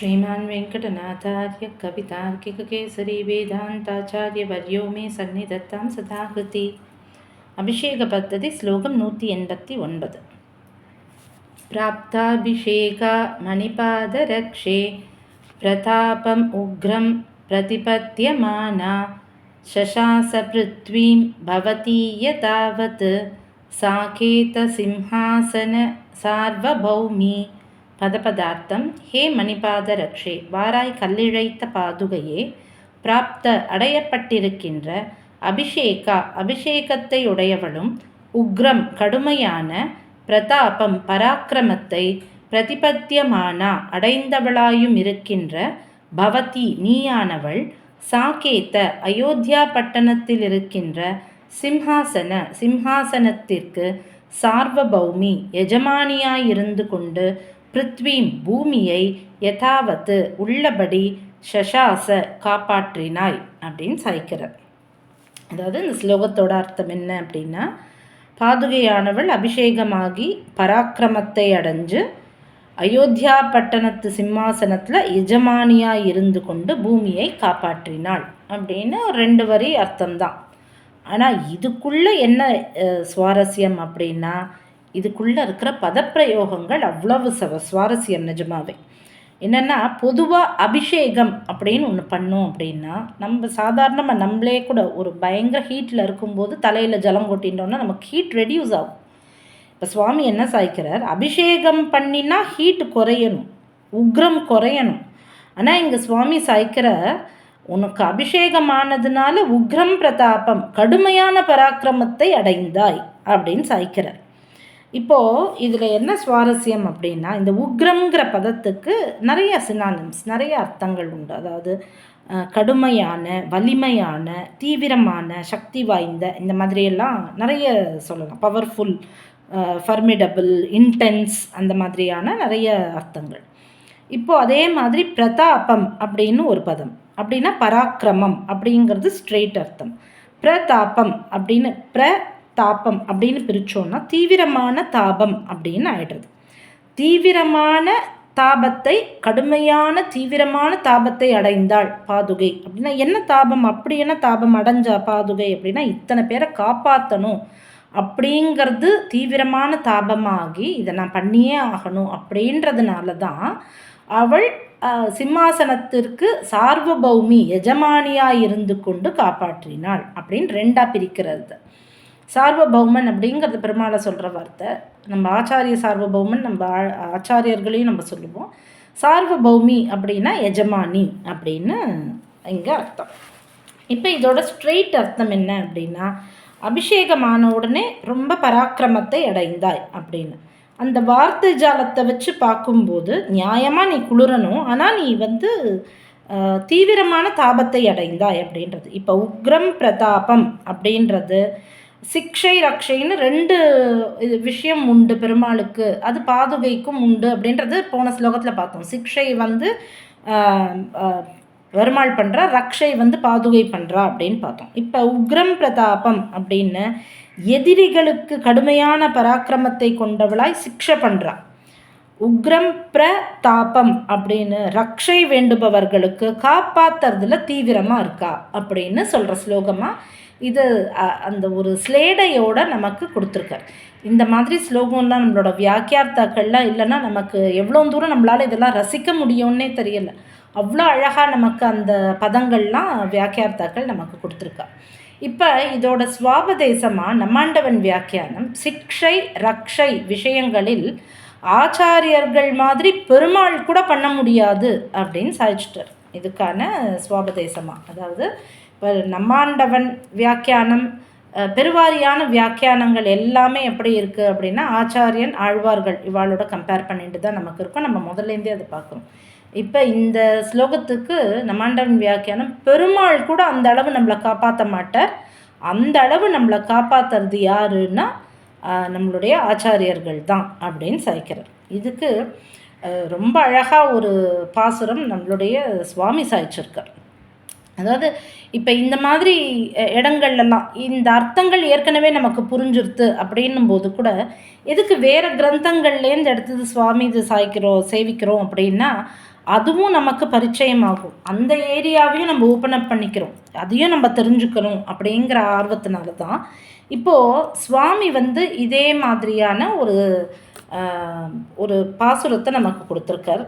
श्रीमान् वेङ्कटनाथार्य कवितार्किककेसरी वेदान्ताचार्यवर्यो मे सन्निधत्तां सदाकृति अभिषेकपद्धति श्लोकं नूति एण्पति ओन्पद् प्राप्ताभिषेका मणिपादरक्षे प्रतापम् उग्रं प्रतिपद्यमाना शशासपृथ्वीं भवती यतावत् साकेतसिंहासन सार्वभौमी பதபதார்த்தம் ஹே மணிபாத ரக்ஷே வாராய் கல்லிழைத்த பாதுகையே பிராப்த அடையப்பட்டிருக்கின்ற அபிஷேகா அபிஷேகத்தை உடையவளும் உக்ரம் கடுமையான பிரதாபம் பராக்கிரமத்தை பிரதிபத்தியமானா அடைந்தவளாயும் இருக்கின்ற பவதி நீயானவள் சாகேத்த அயோத்தியா பட்டணத்தில் இருக்கின்ற சிம்ஹாசன சிம்ஹாசனத்திற்கு சார்வபௌமி எஜமானியாயிருந்து கொண்டு பிருத்வீம் பூமியை யதாவத்து உள்ளபடி ஷஷாச காப்பாற்றினாய் அப்படின்னு சாய்க்கிறார். அதாவது இந்த ஸ்லோகத்தோட அர்த்தம் என்ன அப்படின்னா பாதுகையானவள் அபிஷேகமாகி பராக்கிரமத்தை அடைஞ்சு அயோத்தியா பட்டணத்து சிம்மாசனத்தில் எஜமானியாக இருந்து கொண்டு பூமியை காப்பாற்றினாள் அப்படின்னு ரெண்டு வரி அர்த்தம்தான். ஆனால் இதுக்குள்ளே என்ன சுவாரஸ்யம் அப்படின்னா இதுக்குள்ளே இருக்கிற பதப்பிரயோகங்கள் அவ்வளவு சவ சுவாரஸ்யம் நிஜமாவே. என்னென்னா பொதுவாக அபிஷேகம் அப்படின்னு ஒன்று பண்ணோம் அப்படின்னா நம்ம சாதாரணமாக நம்மளே கூட ஒரு பயங்கர ஹீட்டில் இருக்கும்போது தலையில் ஜலம் கொட்டிட்டோம்னா நமக்கு ஹீட் ரெடியூஸ் ஆகும். இப்போ சுவாமி என்ன சாய்க்கிறார்? அபிஷேகம் பண்ணினா ஹீட் குறையணும். உக்ரம் குறையணும். ஆனால் இங்கே சுவாமி சாய்க்கிற உனக்கு அபிஷேகமானதுனால உக்ரம் பிரதாபம் கடுமையான பராக்கிரமத்தை அடைந்தாய் அப்படின்னு சாய்க்கிறார். இப்போது இதில் என்ன சுவாரஸ்யம் அப்படின்னா இந்த உக்ரம்ங்கிற பதத்துக்கு நிறைய சினானிம்ஸ் நிறைய அர்த்தங்கள் உண்டு. அதாவது கடுமையான வலிமையான தீவிரமான சக்தி வாய்ந்த இந்த மாதிரியெல்லாம் நிறைய சொல்லலாம். பவர்ஃபுல் ஃபர்மிடபிள் இன்டென்ஸ் அந்த மாதிரியான நிறைய அர்த்தங்கள். இப்போது அதே மாதிரி பிரதாபம் அப்படின்னு ஒரு பதம். அப்படின்னா பராக்கிரமம் அப்படிங்கிறது ஸ்ட்ரெயிட் அர்த்தம். பிரதாபம் அப்படின்னு பிர தாபம் அப்படின்னு பிரித்தோன்னா தீவிரமான தாபம் அப்படின்னு ஆயிடுறது. தீவிரமான தாபத்தை கடுமையான தீவிரமான தாபத்தை அடைந்தாள் பாதுகை அப்படின்னா என்ன தாபம்? அப்படி என்ன தாபம் அடைஞ்சா பாதுகை அப்படின்னா இத்தனை பேரை காப்பாற்றணும் அப்படிங்கிறது தீவிரமான தாபமாகி இதை நான் பண்ணியே ஆகணும் அப்படின்றதுனால தான் அவள் சிம்மாசனத்திற்கு சார்வபௌமி எஜமானியாக இருந்து கொண்டு காப்பாற்றினாள் அப்படின்னு ரெண்டாக பிரிக்கிறது. சார்வபௌமன் அப்படிங்கிறது பெருமாளை சொல்கிற வார்த்தை. நம்ம ஆச்சாரிய சார்வபௌமன் நம்ம ஆச்சாரியர்களையும் நம்ம சொல்லுவோம். சார்வபௌமி அப்படின்னா எஜமானி அப்படின்னு இங்கே அர்த்தம். இப்போ இதோட ஸ்ட்ரெயிட் அர்த்தம் என்ன அப்படின்னா அபிஷேகமான உடனே ரொம்ப பராக்கிரமத்தை அடைந்தாய் அப்படின்னு. அந்த வார்த்தை ஜாலத்தை வச்சு பார்க்கும்போது நியாயமாக நீ குளிரணும் ஆனால் நீ வந்து தீவிரமான தாபத்தை அடைந்தாய் அப்படின்றது. இப்போ உக்ரம் பிரதாபம் அப்படின்றது சிக்ஷை ரக்ஷைன்னு ரெண்டு இது விஷயம் உண்டு பெருமாளுக்கு. அது பாதுகைக்கும் உண்டு அப்படின்றது போன ஸ்லோகத்தில் பார்த்தோம். சிக்ஷை வந்து பெருமாள் பண்ணுறா ரக்ஷை வந்து பாதுகை பண்ணுறா அப்படின்னு பார்த்தோம். இப்போ உக்ரம் பிரதாபம் அப்படின்னு எதிரிகளுக்கு கடுமையான பராக்கிரமத்தை கொண்டவளாய் சிக்ஷை பண்ணுறா உக்ரம் பிரதாபம் அப்படின்னு ரக்ஷை வேண்டுபவர்களுக்கு காப்பாத்துறதுல தீவிரமாக இருக்கா அப்படின்னு சொல்கிற ஸ்லோகமாக இது அந்த ஒரு ஸ்லேடையோட நமக்கு கொடுத்துருக்கார். இந்த மாதிரி ஸ்லோகம்லாம் நம்மளோட வியாக்கியார்த்தாக்கள்லாம் இல்லைன்னா நமக்கு எவ்வளோ தூரம் நம்மளால் இதெல்லாம் ரசிக்க முடியும்னே தெரியல. அவ்வளோ அழகாக நமக்கு அந்த பதங்கள்லாம் வியாக்கியார்த்தாக்கள் நமக்கு கொடுத்துருக்கா. இப்போ இதோட சுவாபதேசமாக நம்மாண்டவன் வியாக்கியானம் சிக்ஷை ரக்ஷை விஷயங்களில் ஆச்சாரியர்கள் மாதிரி பெருமாள் கூட பண்ண முடியாது அப்படின்னு சாதிச்சிட்டார். இதுக்கான சுவாபதேசமாக அதாவது இப்போ நம்மாண்டவன் வியாக்கியானம் பெருவாரியான வியாக்கியானங்கள் எல்லாமே எப்படி இருக்குது அப்படின்னா ஆச்சாரியன் ஆழ்வார்கள் இவாளோட கம்பேர் பண்ணிட்டு தான் நமக்கு இருக்கும். நம்ம முதல்லேருந்தே அதை பார்க்குறோம் இப்போ இந்த ஸ்லோகத்துக்கு நம்மாண்டவன் வியாக்கியானம் பெருமாள் கூட அந்த அளவு நம்மளை காப்பாற்ற மாட்டார். அந்த அளவு நம்மளை காப்பாற்றுறது யாருன்னா நம்மளுடைய ஆச்சாரியர்கள் தான் அப்படின்னு சாய்க்கிறார் இதுக்கு ரொம்ப அழகாக ஒரு பாசுரம் நம்மளுடைய சுவாமி சாய்ச்சிருக்கார். அதாவது இப்போ இந்த மாதிரி இடங்கள்லாம் இந்த அர்த்தங்கள் ஏற்கனவே நமக்கு புரிஞ்சிருது அப்படின்னும் போது கூட எதுக்கு வேறு கிரந்தங்கள்லேருந்து எடுத்தது சுவாமி இது சாய்க்கிறோம் சேவிக்கிறோம் அப்படின்னா அதுவும் நமக்கு பரிச்சயமாகும். அந்த ஏரியாவையும் நம்ம ஓப்பன் அப் பண்ணிக்கிறோம். அதையும் நம்ம தெரிஞ்சுக்கணும் அப்படிங்கிற ஆர்வத்தினால தான் இப்போது சுவாமி வந்து இதே மாதிரியான ஒரு ஒரு பாசுரத்தை நமக்கு கொடுத்துருக்கார்.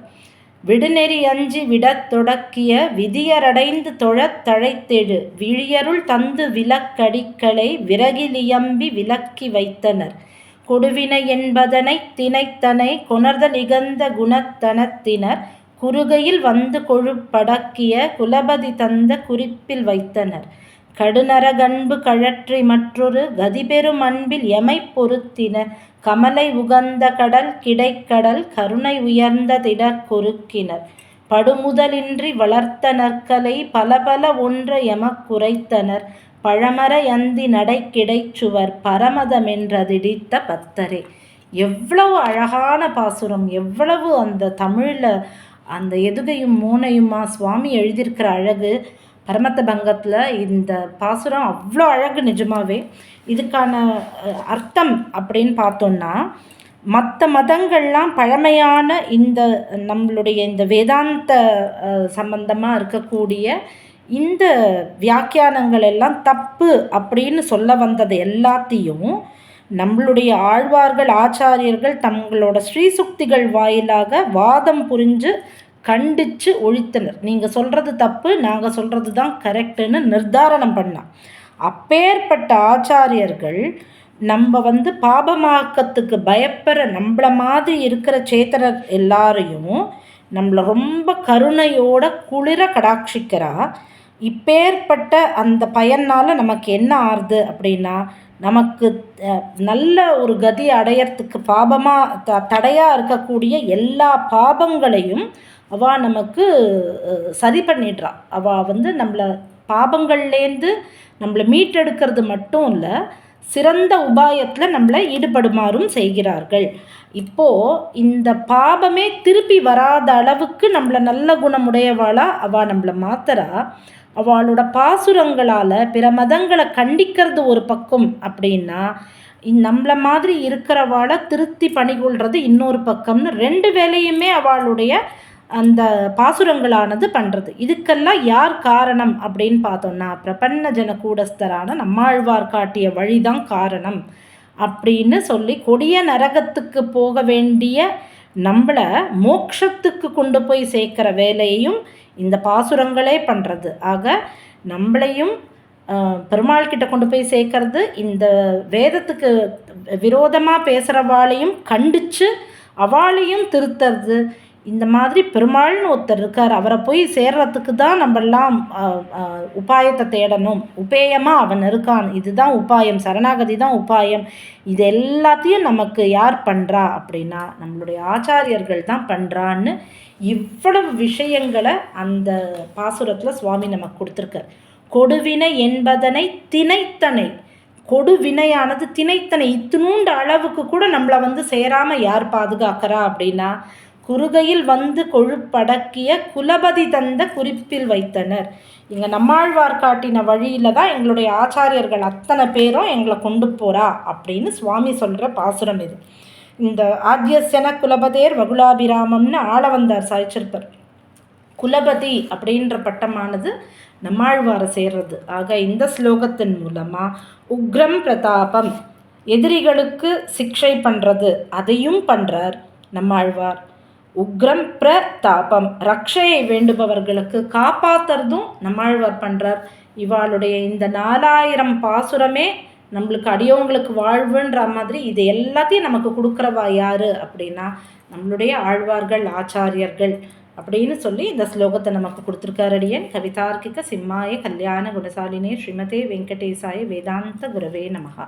விடுநெறி அஞ்சி விடத் தொடக்கிய விதியரடைந்து தொழத் தழைத்தெழு. விழியருள் தந்து விலக்கடிக்களை விறகிலியம்பி விலக்கி வைத்தனர். கொடுவினை என்பதனை தினைத்தனை கொணர்தல் இகந்த குணத்தனத்தினர். குறுகையில் வந்து கொழுப்படக்கிய குலபதி தந்த குறிப்பில் வைத்தனர். கடுநரகன்பு கழற்றி மற்றொரு கதிபெரும் அன்பில் எமை பொருத்தின கமலை உகந்த கடல் கிடைக்கடல் கருணை உயர்ந்த திடற் குறுக்கினர். படுமுதலின்றி வளர்த்த நற்கலை பல பல ஒன்ற எமக்குரைத்தனர் பழமர அந்தி நடை கிடைச்சுவர் பரமதமென்றதிடித்த பத்தரே. எவ்வளவு அழகான பாசுரம் எவ்வளவு அந்த தமிழில் அந்த எதுகையும் மூனையுமா சுவாமி எழுதியிருக்கிற அழகு பரமத்த பங்கத்தில் இந்த பாசுரம் அவ்வளோ அழகு நிஜமாகவே இதுக்கான அர்த்தம் அப்படின்னு பார்த்தோன்னா மற்ற மதங்கள்லாம் பழமையான இந்த நம்மளுடைய இந்த வேதாந்த சம்பந்தமாக இருக்கக்கூடிய இந்த வியாக்கியானங்கள் எல்லாம் தப்பு அப்படின்னு சொல்ல வந்தது எல்லாத்தையும் நம்மளுடைய ஆழ்வார்கள் ஆச்சாரியர்கள் தங்களோட ஸ்ரீசுக்திகள் வாயிலாக வாதம் புரிஞ்சு கண்டித்து ஒழித்தனர். நீங்கள் சொல்கிறது தப்பு நாங்கள் சொல்கிறது தான் கரெக்டுன்னு நிர்தாரணம் பண்ணால் அப்பேற்பட்ட ஆச்சாரியர்கள் நம்ம வந்து பாபமாக்கத்துக்கு பயப்படுற நம்மள மாதிரி இருக்கிற சேத்தனர் எல்லாரையும் நம்மளை ரொம்ப கருணையோட குளிர கடாட்சிக்கிறா. இப்பேற்பட்ட அந்த பயனால் நமக்கு என்ன ஆறுது அப்படின்னா நமக்கு நல்ல ஒரு கதி அடையறதுக்கு பாபமாக த தடையாக இருக்கக்கூடிய எல்லா பாபங்களையும் அவள் நமக்கு சரி பண்ணிடுறான் அவள் வந்து நம்மளை பாபங்கள்லேருந்து நம்மளை மீட்டெடுக்கிறது மட்டும் இல்லை சிறந்த உபாயத்தில் நம்மளை ஈடுபடுமாறும் செய்கிறார்கள். இப்போது இந்த பாபமே திருப்பி வராத அளவுக்கு நம்மளை நல்ல குணமுடையவாளாக அவள் நம்மளை மாத்தரா அவளோட பாசுரங்களால் பிற மதங்களை கண்டிக்கிறது ஒரு பக்கம் அப்படின்னா நம்மள மாதிரி இருக்கிறவாளை திருத்தி பணிகொள்வது இன்னொரு பக்கம்னு ரெண்டு வேலையுமே அவளுடைய அந்த பாசுரங்களானது பண்ணுறது இதுக்கெல்லாம் யார் காரணம் அப்படின்னு பார்த்தோம்னா பிரபன்ன ஜன கூடஸ்தரான நம்மாழ்வார் காட்டிய வழிதான் காரணம் அப்படின்னு சொல்லி கொடிய நரகத்துக்கு போக வேண்டிய நம்மளை மோக்ஷத்துக்கு கொண்டு போய் சேர்க்குற வேலையையும் இந்த பாசுரங்களே பண்ணுறது ஆக நம்மளையும் பெருமாள் கிட்ட கொண்டு போய் சேர்க்கறது இந்த வேதத்துக்கு விரோதமாக பேசுகிறவாளையும் கண்டித்து அவளையும் திருத்துறது இந்த மாதிரி பெருமாள்னு ஒருத்தர் இருக்கார். அவரை போய் சேர்றதுக்கு தான் நம்மெல்லாம் உபாயத்தை தேடணும். உபேயமாக அவன் இருக்கான். இதுதான் உபாயம். சரணாகதி தான் உபாயம். இது எல்லாத்தையும் நமக்கு யார் பண்ணுறா அப்படின்னா நம்மளுடைய ஆச்சாரியர்கள் தான் பண்ணுறான்னு இவ்வளவு விஷயங்களை அந்த பாசுரத்தில் சுவாமி நமக்கு கொடுத்துருக்கார். கொடுவினை என்பதனை திணைத்தனை. கொடுவினையானது திணைத்தனை. இத்தினூண்டு அளவுக்கு கூட நம்மளை வந்து சேராமல் யார் பாதுகாக்கிறா அப்படின்னா குருகையில் வந்து கொழுப்படக்கிய குலபதி தந்த குறிப்பில் வைத்தனர். இங்கே நம்மாழ்வார் காட்டின வழியில் தான் எங்களுடைய ஆச்சாரியர்கள் அத்தனை பேரும் எங்களை கொண்டு போகிறா அப்படின்னு சுவாமி சொல்கிற பாசுரம் இது. இந்த ஆத்தியசன குலபதேர் வகுலாபிராமம்னு ஆள வந்தார் சாய்ச்சிருப்பர் குலபதி அப்படின்ற பட்டமானது நம்மாழ்வாரை சேர்றது. ஆக இந்த ஸ்லோகத்தின் மூலமாக உக்ரம் பிரதாபம் எதிரிகளுக்கு சிக்ஷை பண்ணுறது அதையும் பண்ணுறார் நம்மாழ்வார். உக்ரம் பிரதாபம். ரக்ஷையை வேண்டுபவர்களுக்கு காப்பாத்துறதும் நம்மாழ்வார் பண்ணுறார் இவாளுடைய இந்த நாலாயிரம் பாசுரமே நம்மளுக்கு அடியவங்களுக்கு வாழ்வுன்ற மாதிரி இது எல்லாத்தையும் நமக்கு கொடுக்குறவா யார் அப்படின்னா நம்மளுடைய ஆழ்வார்கள் ஆச்சாரியர்கள் அப்படின்னு சொல்லி இந்த ஸ்லோகத்தை நமக்கு கொடுத்துருக்காரு அடியன். கவிதார்க்கிக சிம்மாய கல்யாண குணசாலினே ஸ்ரீமதே வெங்கடேசாய வேதாந்த குரவே நமகா